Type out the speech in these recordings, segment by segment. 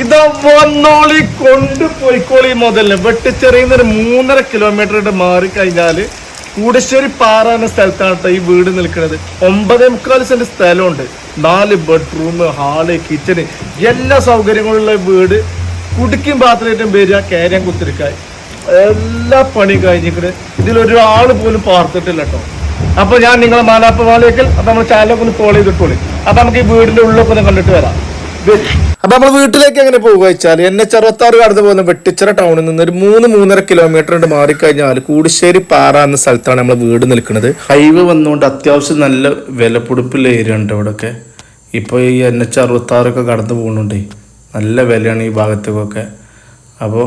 ഇതാ വന്നോളി കൊണ്ട് പോയിക്കോളി മുതലിന്. വെട്ടിച്ചെറിയുന്ന ഒരു മൂന്നര കിലോമീറ്റർ മാറി കഴിഞ്ഞാൽ കൂടശ്ശേരി പാറ എന്ന സ്ഥലത്താണ് ഈ വീട് നിൽക്കുന്നത്. ഒമ്പതേ മുക്കാൽ സെന്റ് സ്ഥലമുണ്ട്. നാല് ബെഡ്റൂം ഹാൾ കിച്ചണ് എല്ലാ സൗകര്യങ്ങളുള്ള വീട്. കുടുക്കും പാത്രമായിട്ടും വരിക കേരം കുത്തിരിക്കായി എല്ലാ പണി കഴിഞ്ഞിട്ട് ഇതിലൊരാൾ പോലും പാർത്തിട്ടില്ല കേട്ടോ അപ്പൊ ഞാൻ നിങ്ങളെ മാലാപ്പ മാലയ്ക്കൽ അപ്പൊ നമ്മൾ ചാനലൊക്കെ ഒന്ന് ഫോളോ ചെയ്തിട്ടോളി. അപ്പൊ നമുക്ക് ഈ വീടിന്റെ ഉള്ളിലൊക്കെ ഒന്ന് കണ്ടിട്ട് വരൂ. അപ്പൊ നമ്മൾ വീട്ടിലേക്ക് എങ്ങനെ പോകുക വെച്ചാൽ എൻ എച്ച് അറുപത്തി ആറ് കടന്നു പോകുന്ന വെട്ടിച്ചിറ ടൗണിൽ നിന്ന് ഒരു മൂന്ന് മൂന്നര കിലോമീറ്റർ ഉണ്ട് മാറിക്കഴിഞ്ഞാൽ കൂടിശ്ശേരി പാറ എന്ന സ്ഥലത്താണ് നമ്മൾ വീട് നിൽക്കുന്നത്. ഹൈവേ വന്നുകൊണ്ട് അത്യാവശ്യം നല്ല വിലപിടിപ്പുള്ള ഏരിയ ഉണ്ട് ഇവിടെയൊക്കെ ഇപ്പോൾ ഈ എൻ എച്ച് അറുപത്തി ആറൊക്കെ കടന്നു പോകുന്നുണ്ടേ നല്ല വിലയാണ് ഈ ഭാഗത്തേക്കൊക്കെ. അപ്പോൾ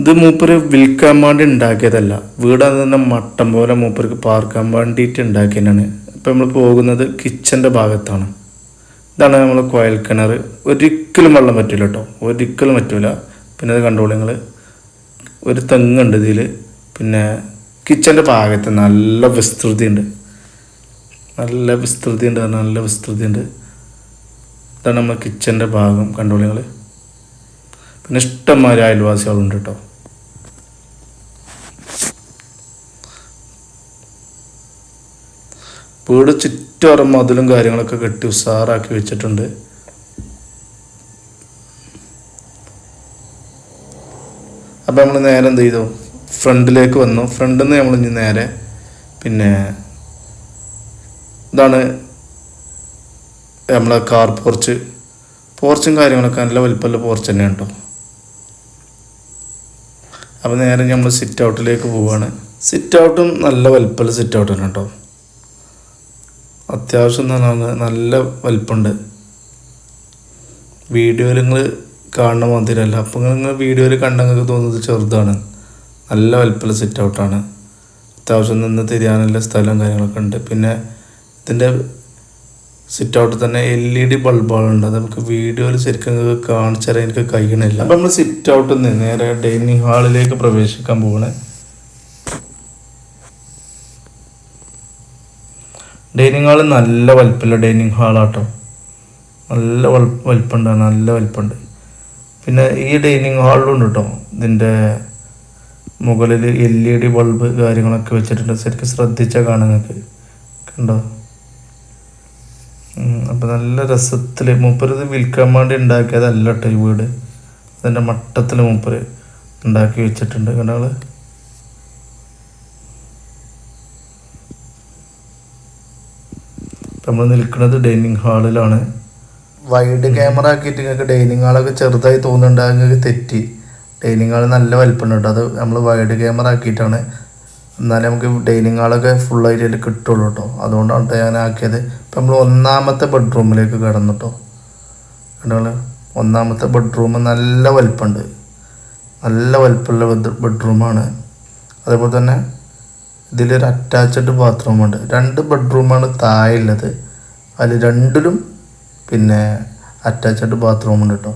ഇത് മൂപ്പര് വിൽക്കാൻ വേണ്ടി ഉണ്ടാക്കിയതല്ല. വീട് അത് തന്നെ മട്ടം പോലെ മൂപ്പർക്ക് പാർക്കാൻ വേണ്ടിയിട്ട് ഉണ്ടാക്കിയതാണ്. ഇപ്പം നമ്മൾ പോകുന്നത് കിച്ചന്റെ ഭാഗത്താണ്. ഇതാണ് നമ്മൾ കോയൽ കിണർ. ഒരിക്കലും വെള്ളം പറ്റില്ല കേട്ടോ ഒരിക്കലും പറ്റില്ല പിന്നെ അത് കണ്ടോളൂ നിങ്ങൾ ഒരു തെങ്ങുണ്ട് ഇതിൽ പിന്നെ കിച്ചന്റെ ഭാഗത്ത് നല്ല വിസ്തൃതി ഉണ്ട് നല്ല വിസ്തൃതി ഉണ്ട് നല്ല വിസ്തൃതി ഉണ്ട് ഇതാണ് നമ്മൾ കിച്ചന്റെ ഭാഗം. കണ്ടോളൂ നിങ്ങൾ പിന്നെ ഇഷ്ടംമാതിരി അയൽവാസികളുണ്ട് കേട്ടോ വീട് ചുറ്റോറും മതിലും കാര്യങ്ങളൊക്കെ കെട്ടി ഉസാറാക്കി വെച്ചിട്ടുണ്ട്. അപ്പം നമ്മൾ നേരെ എന്ത് ചെയ്തു? ഫ്രണ്ടിലേക്ക് വന്നു. ഫ്രണ്ടിൽ നിന്ന് നമ്മൾ ഇനി നേരെ പിന്നെ ഇതാണ് നമ്മളെ കാർ പോർച്ച്. പോർച്ചും കാര്യങ്ങളൊക്കെ നല്ല വലിപ്പമുള്ള പോർച്ച് തന്നെയാണ് കേട്ടോ. അപ്പോൾ നേരെ നമ്മൾ സിറ്റ് ഔട്ടിലേക്ക് പോവുകയാണ് സിറ്റ് ഔട്ടും നല്ല വലിപ്പമുള്ള സിറ്റ് ഔട്ട് തന്നെ കേട്ടോ. അത്യാവശ്യം തന്നെയാണ് നല്ല വലിപ്പമുണ്ട് വീഡിയോയിൽ നിങ്ങൾ കാണുന്ന മാതിരല്ല അപ്പോൾ നിങ്ങൾ വീഡിയോയിൽ കണ്ടെങ്കിൽ തോന്നുന്നത് ചെറുതാണ്. നല്ല വലിപ്പമുള്ള സിറ്റ് ഔട്ടാണ് അത്യാവശ്യം നിന്ന് തിരിയാനുള്ള സ്ഥലവും കാര്യങ്ങളൊക്കെ ഉണ്ട്. പിന്നെ ഇതിന്റെ സിറ്റ് ഔട്ട് തന്നെ എൽ ഇ ഡി ബൾബുകളുണ്ട്. അത് നമുക്ക് വീഡിയോയിൽ ശരിക്കും കാണിച്ചാൽ എനിക്ക് കഴിയണില്ല. അപ്പം നമ്മൾ സിറ്റ് ഔട്ടിൽ നിന്ന് നേരെ ഡൈനിങ് ഹാളിലേക്ക് പ്രവേശിക്കാൻ പോകണേ ഡൈനിങ് ഹാൾ നല്ല വലുപ്പമുള്ള ഡൈനിങ് ഹാളാട്ടോ നല്ല വലിപ്പമുണ്ട് നല്ല വലിപ്പമുണ്ട്. പിന്നെ ഈ ഡൈനിങ് ഹാളിലുണ്ട് കേട്ടോ ഇതിന്റെ മുകളിൽ എൽ ഇ ഡി ബൾബ് കാര്യങ്ങളൊക്കെ വെച്ചിട്ടുണ്ട്. ശരിക്കും ശ്രദ്ധിച്ചാൽ കാണാൻ നിങ്ങൾക്ക്. കണ്ടോ? അപ്പം നല്ല രസത്തിൽ മൂപ്പര് ഇത് വിൽക്കാൻ വേണ്ടി ഉണ്ടാക്കിയതല്ല കേട്ടോ ഈ വീട്. അതിന്റെ മട്ടത്തിൽ മൂപ്പര് ഉണ്ടാക്കി വെച്ചിട്ടുണ്ട്. കണ്ടോ നമ്മൾ നിൽക്കുന്നത് ഡൈനിങ് ഹാളിലാണ് വൈഡ് ക്യാമറ ആക്കിയിട്ട് നിങ്ങൾക്ക് ഡൈനിങ് ഹാളൊക്കെ ചെറുതായി തോന്നുന്നുണ്ട് നിങ്ങൾക്ക് തെറ്റി. ഡൈനിങ് ഹാൾ നല്ല വലിപ്പമുണ്ട് കേട്ടോ. അത് നമ്മൾ വൈഡ് ക്യാമറ ആക്കിയിട്ടാണ്. എന്നാലേ നമുക്ക് ഡൈനിങ് ഹാളൊക്കെ ഫുൾ അതിൽ കിട്ടുള്ളൂ കേട്ടോ. അതുകൊണ്ടാണ് ഞാൻ ആക്കിയത്. ഇപ്പം നമ്മൾ ഒന്നാമത്തെ ബെഡ്റൂമിലേക്ക് കിടന്നു കേട്ടോ കണ്ടോ ഒന്നാമത്തെ ബെഡ്റൂം നല്ല വലിപ്പമുണ്ട്. നല്ല വലിപ്പമുള്ള ബെഡ്റൂമാണ് അതേപോലെ തന്നെ ഇതിലൊരു അറ്റാച്ച്ഡ് ബാത്റൂമുണ്ട് രണ്ട് ബെഡ്റൂമാണ് താഴെ ഉള്ളത് അതിൽ രണ്ടിലും പിന്നെ അറ്റാച്ച്ഡ് ബാത്റൂമുണ്ട് കേട്ടോ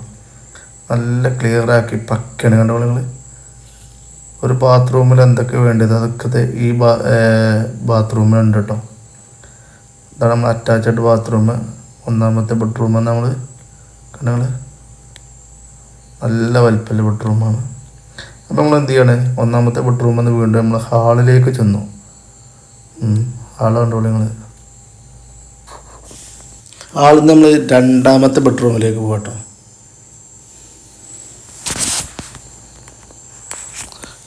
നല്ല ക്ലിയർ ആക്കി പക്കയാണ് കണ്ടോ നിങ്ങൾ ഒരു ബാത്റൂമിൽ എന്തൊക്കെ വേണ്ടത്? അതൊക്കെ ഈ ബാ ബാത്റൂമിലുണ്ട് കേട്ടോ ഇതാണ് നമ്മൾ അറ്റാച്ച്ഡ് ബാത്റൂം ഒന്നാമത്തെ ബെഡ്റൂം നമ്മൾ കണ്ടങ്ങൾ നല്ല വലിപ്പമുള്ള ബെഡ്റൂമാണ് അപ്പോൾ നമ്മൾ എന്ത് ചെയ്യണേ? ഒന്നാമത്തെ ബെഡ്റൂമിൽ നിന്ന് വീണ്ടും നമ്മൾ ഹാളിലേക്ക് ചെന്നു. ഹാൾ കണ്ടോളൂ നിങ്ങൾ ഹാളിൽ നമ്മൾ രണ്ടാമത്തെ ബെഡ്റൂമിലേക്ക് പോകട്ടോ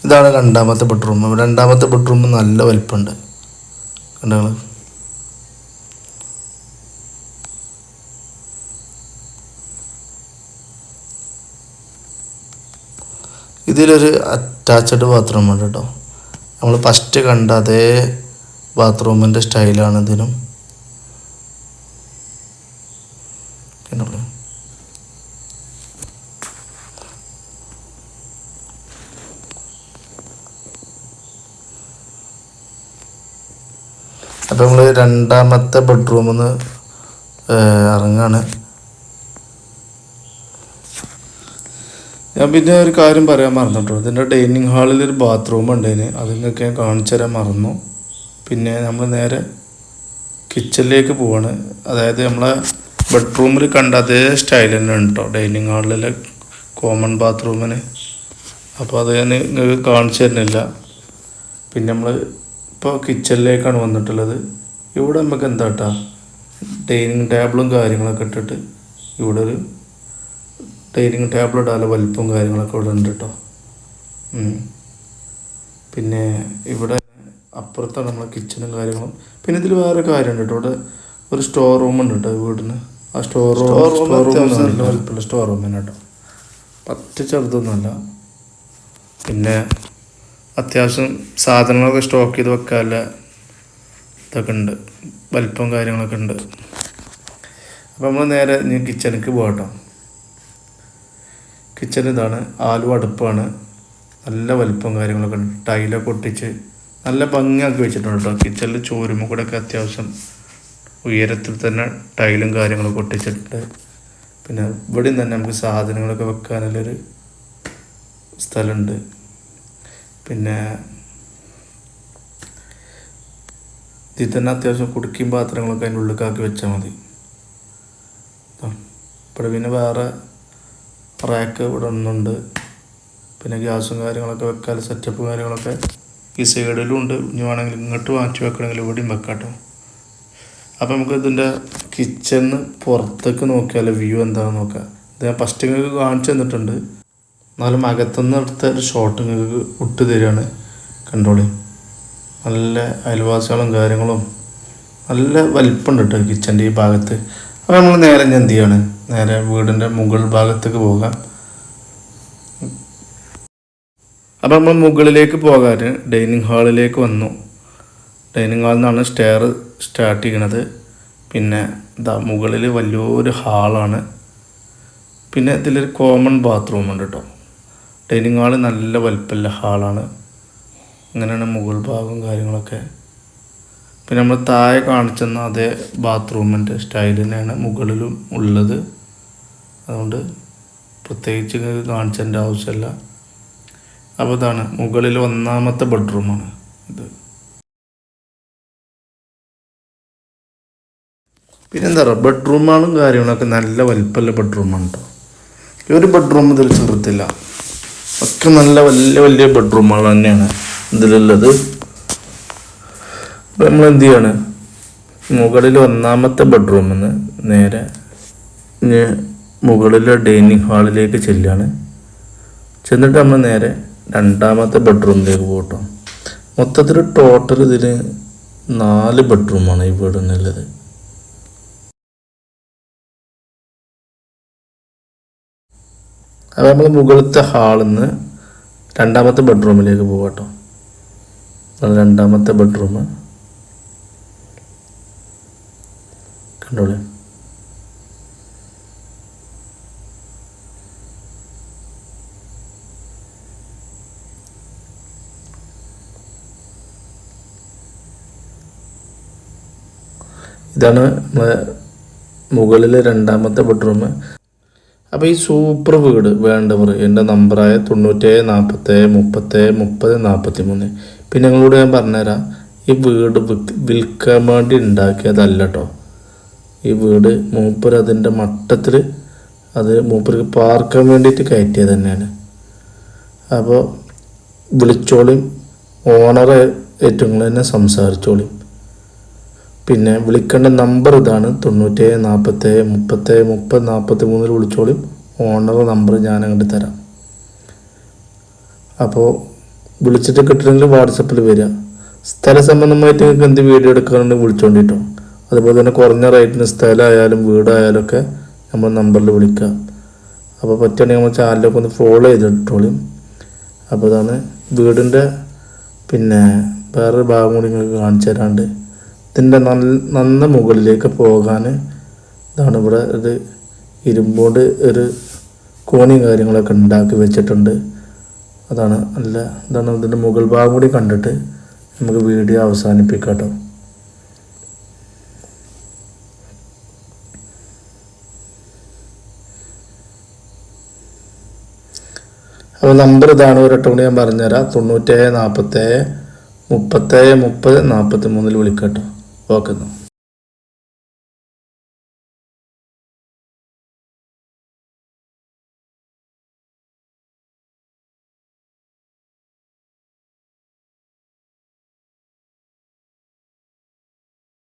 ഇതാണ് രണ്ടാമത്തെ ബെഡ്റൂം രണ്ടാമത്തെ ബെഡ്റൂം നല്ല വലിപ്പമുണ്ട്. കണ്ടോ ഇതിലൊരു അറ്റാച്ച്ഡ് ബാത്റൂം ഉണ്ട് കേട്ടോ നമ്മൾ ഫസ്റ്റ് കണ്ട അതേ ബാത്റൂമിന്റെ സ്റ്റൈലാണ് ഇതിനും. അപ്പം നമ്മൾ രണ്ടാമത്തെ ബെഡ്റൂമിൽ നിന്ന് ഇറങ്ങാണ്. ഞാൻ പിന്നെ ഒരു കാര്യം പറയാൻ മറന്നിട്ടു ഇതിന്റെ ഡൈനിങ് ഹാളിൽ ഒരു ബാത്റൂം ഉണ്ടായിന് അത് നിങ്ങൾക്ക് ഞാൻ കാണിച്ചു തരാൻ മറന്നു. പിന്നെ നമ്മൾ നേരെ കിച്ചണിലേക്ക് പോവാണ്. അതായത് നമ്മളെ ബെഡ്റൂമിൽ കണ്ട അതേ സ്റ്റൈൽ തന്നെ ഉണ്ട് കേട്ടോ ഡൈനിങ് ഹാളിലെ കോമൺ ബാത്റൂമിന് അപ്പോൾ അത് ഞാൻ നിങ്ങൾക്ക് കാണിച്ചു തരുന്നില്ല. പിന്നെ നമ്മൾ ഇപ്പോൾ കിച്ചണിലേക്കാണ് വന്നിട്ടുള്ളത്. ഇവിടെ നമുക്ക് എന്താ കേട്ടോ ഡൈനിങ് ടേബിളും കാര്യങ്ങളൊക്കെ ഇട്ടിട്ട് ഇവിടെ ഒരു ഡൈനിങ് ടേബിൾ ഇടാനുള്ള വലിപ്പവും കാര്യങ്ങളൊക്കെ ഇവിടെ ഉണ്ട് കേട്ടോ പിന്നെ ഇവിടെ അപ്പുറത്താണ് നമ്മളെ കിച്ചണും കാര്യങ്ങളും. പിന്നെ ഇതിൽ വേറെ കാര്യമുണ്ട് കേട്ടോ ഇവിടെ ഒരു സ്റ്റോർ റൂം ഉണ്ട് കേട്ടോ വീടിന്. ആ സ്റ്റോർ റൂം സ്റ്റോർ റൂം നല്ല വലിപ്പമുള്ള സ്റ്റോർ റൂമിന് കേട്ടോ പറ്റ ചെറുതൊന്നുമല്ല. പിന്നെ അത്യാവശ്യം സാധനങ്ങളൊക്കെ സ്റ്റോക്ക് ചെയ്ത് വെക്കാനുള്ള ഇതൊക്കെ ഉണ്ട്. വലിപ്പം കാര്യങ്ങളൊക്കെ ഉണ്ട്. അപ്പോൾ നമ്മൾ നേരെ കിച്ചണിക്ക് പോകട്ടോ കിച്ചൺ ഇതാണ്. ആലു അടുപ്പാണ്. നല്ല വലിപ്പം കാര്യങ്ങളൊക്കെ ഉണ്ട്. ടൈലൊക്കെ ഒട്ടിച്ച് നല്ല ഭംഗിയാക്കി വെച്ചിട്ടുണ്ട് കേട്ടോ. കിച്ചണിൽ ചോരുമ്പോൾ കൂടെ ഒക്കെ അത്യാവശ്യം ഉയരത്തിൽ തന്നെ ടൈലും കാര്യങ്ങളൊക്കെ ഒട്ടിച്ചിട്ടുണ്ട് പിന്നെ ഇവിടെയും തന്നെ നമുക്ക് സാധനങ്ങളൊക്കെ വെക്കാനുള്ളൊരു സ്ഥലമുണ്ട്. പിന്നെ ഇതിൽ തന്നെ അത്യാവശ്യം കുടുക്കിയും പാത്രങ്ങളൊക്കെ അതിന്റെ ഉള്ളിലേക്കാക്കി വെച്ചാൽ മതി. ഇപ്പോൾ പിന്നെ വേറെ റാക്ക് ഇവിടെ ഒന്നുണ്ട് പിന്നെ ഗ്യാസും കാര്യങ്ങളൊക്കെ വെക്കാൻ സെറ്റപ്പ് കാര്യങ്ങളൊക്കെ ഈ സൈഡിലും ഉണ്ട്. ഇനി വേണമെങ്കിൽ ഇങ്ങോട്ട് മാറ്റി വെക്കണമെങ്കിൽ ഇവിടെയും വെക്കാട്ടോ. കേട്ടോ അപ്പോൾ നമുക്ക് ഇതിന്റെ കിച്ചണിന് പുറത്തേക്ക് നോക്കിയാൽ വ്യൂ എന്താണെന്ന് നോക്കാം. ഇത് ഞാൻ ഫസ്റ്റ് ഇങ്ങനെ കാണിച്ചു തന്നിട്ടുണ്ട്. എന്നാലും അകത്തുനിന്ന് എടുത്ത ഒരു ഷോട്ട് നിങ്ങൾക്ക് ഇട്ട് തരികയാണ്. കണ്ടോളി? നല്ല അയൽവാസികളും കാര്യങ്ങളും നല്ല വലിപ്പമുണ്ട് കേട്ടോ കിച്ചന്റെ ഈ ഭാഗത്ത്. അപ്പോൾ നമ്മൾ നേരെ എന്ത് ചെയ്യാണ്? നേരെ വീടിന്റെ മുകൾ ഭാഗത്തേക്ക് പോകാം. അപ്പോൾ നമ്മൾ മുകളിലേക്ക് പോകാൻ ഡൈനിങ് ഹാളിലേക്ക് വന്നു. ഡൈനിങ് ഹാളിൽ നിന്നാണ് സ്റ്റെയർ സ്റ്റാർട്ട് ചെയ്യണത്. പിന്നെ ഇതാ മുകളിൽ വലിയൊരു ഹാളാണ്. പിന്നെ ഇതിലൊരു കോമൺ ബാത്റൂം ഉണ്ട് കേട്ടോ ഡൈനിങ് ഹാൾ നല്ല വലിപ്പമുള്ള ഹാളാണ്. അങ്ങനെയാണ് മുകൾ ഭാഗവും കാര്യങ്ങളൊക്കെ. പിന്നെ നമ്മൾ താഴെ കാണിച്ചെന്ന അതേ ബാത്റൂമിന്റെ സ്റ്റൈൽ തന്നെയാണ് മുകളിലും ഉള്ളത്. അതുകൊണ്ട് പ്രത്യേകിച്ച് കാണിച്ചതിന്റെ ആവശ്യമില്ല. അപ്പോൾ ഇതാണ് മുകളിൽ ഒന്നാമത്തെ ബെഡ്റൂമാണ് ഇത്. പിന്നെന്താ പറയുക? ബെഡ്റൂമുകളും കാര്യങ്ങളൊക്കെ നല്ല വലിപ്പമുള്ള ബെഡ്റൂമാണ് കേട്ടോ. ഒരു ബെഡ്റൂം ഇതിൽ ചെറുത്തില്ല ഒക്കെ നല്ല വലിയ വലിയ ബെഡ്റൂമുകൾ തന്നെയാണ് ഇതിലുള്ളത്. അപ്പം നമ്മൾ എന്ത് ചെയ്യാണ് മുകളിൽ ഒന്നാമത്തെ ബെഡ്റൂമിൽ നിന്ന് നേരെ മുകളിലെ ഡൈനിങ് ഹാളിലേക്ക് ചെല്ലുകയാണ് ചെന്നിട്ട് നമ്മൾ നേരെ രണ്ടാമത്തെ ബെഡ്റൂമിലേക്ക് പോകട്ടോ. മൊത്തത്തിൽ ടോട്ടൽ ഇതിൽ നാല് ബെഡ്റൂമാണ് ഈ വീടിനുള്ളത്. അപ്പോൾ നമ്മൾ മുകളിലത്തെ ഹാളിൽ നിന്ന് രണ്ടാമത്തെ ബെഡ്റൂമിലേക്ക് പോകട്ടോ രണ്ടാമത്തെ ബെഡ്റൂം കണ്ടോളെ. ഇതാണ് മുകളിലെ രണ്ടാമത്തെ ബെഡ്റൂം അപ്പോൾ ഈ സൂപ്പർ വീട് വേണ്ടവർ എന്റെ നമ്പറായ തൊണ്ണൂറ്റേഴ് നാൽപ്പത്തേഴ് മുപ്പത്തേഴ് മുപ്പത് നാൽപ്പത്തി മൂന്ന് പിന്നെ നിങ്ങളോട് ഞാൻ പറഞ്ഞുതരാം ഈ വീട് വിൽക്ക- വിൽക്കാൻ വേണ്ടി ഉണ്ടാക്കിയതല്ല കേട്ടോ ഈ വീട് മൂപ്പർ അതിന്റെ മട്ടത്തിൽ അത് മൂപ്പർക്ക് പാർക്കാൻ വേണ്ടിയിട്ട് കയറ്റിയത് തന്നെയാണ്. അപ്പോൾ വിളിച്ചോളിയും ഓണറെ ഏറ്റവും തന്നെ സംസാരിച്ചോളിയും പിന്നെ വിളിക്കേണ്ട നമ്പർ ഇതാണ് തൊണ്ണൂറ്റേഴ് നാൽപ്പത്തേഴ് മുപ്പത്തേഴ് മുപ്പത് നാൽപ്പത്തി മൂന്നിൽ വിളിച്ചോളും ഓണർ നമ്പർ ഞാൻ അങ്ങോട്ട് തരാം. അപ്പോൾ വിളിച്ചിട്ട് കിട്ടണമെങ്കിൽ വാട്സപ്പിൽ വരിക. സ്ഥല സംബന്ധമായിട്ട് നിങ്ങൾക്ക് എന്ത് വീഡിയോ എടുക്കാനുണ്ടെങ്കിൽ വിളിച്ചോണ്ടിട്ടോ. അതുപോലെ തന്നെ കുറഞ്ഞ റേറ്റിന് സ്ഥലമായാലും വീടായാലും ഒക്കെ നമ്മൾ നമ്പറിൽ വിളിക്കാം അപ്പോൾ പറ്റുകയാണെങ്കിൽ നമ്മൾ ചാനലൊക്കെ ഒന്ന് ഫോളോ ചെയ്തിട്ടോളും. അപ്പോൾ അതാണ് വീടിന്റെ പിന്നെ വേറൊരു ഭാഗം കൂടി നിങ്ങൾക്ക് കാണിച്ചു തരാണ്ട്. ഇതിന്റെ നല്ല നന്ന മുകളിലേക്ക് പോകാൻ ഇതാണ് ഇവിടെ ഒരു ഇരുമ്പോണ്ട് ഒരു കോണിയും കാര്യങ്ങളൊക്കെ ഉണ്ടാക്കി വെച്ചിട്ടുണ്ട്. അതാണ് നല്ല ഇതാണ് ഇതിന്റെ മുകൾ ഭാഗം കൂടി കണ്ടിട്ട് നമുക്ക് വീഡിയോ അവസാനിപ്പിക്കാം കേട്ടോ. അപ്പോൾ നമ്പർ ഇതാണ് ഒരൊറ്റ കൂടി ഞാൻ പറഞ്ഞുതരാം. തൊണ്ണൂറ്റേഴ് നാൽപ്പത്തേഴ് മുപ്പത്തേഴ് മുപ്പത് നാൽപ്പത്തി മൂന്നിൽ വിളിക്കട്ടോ ഓക്കെ എന്നാൽ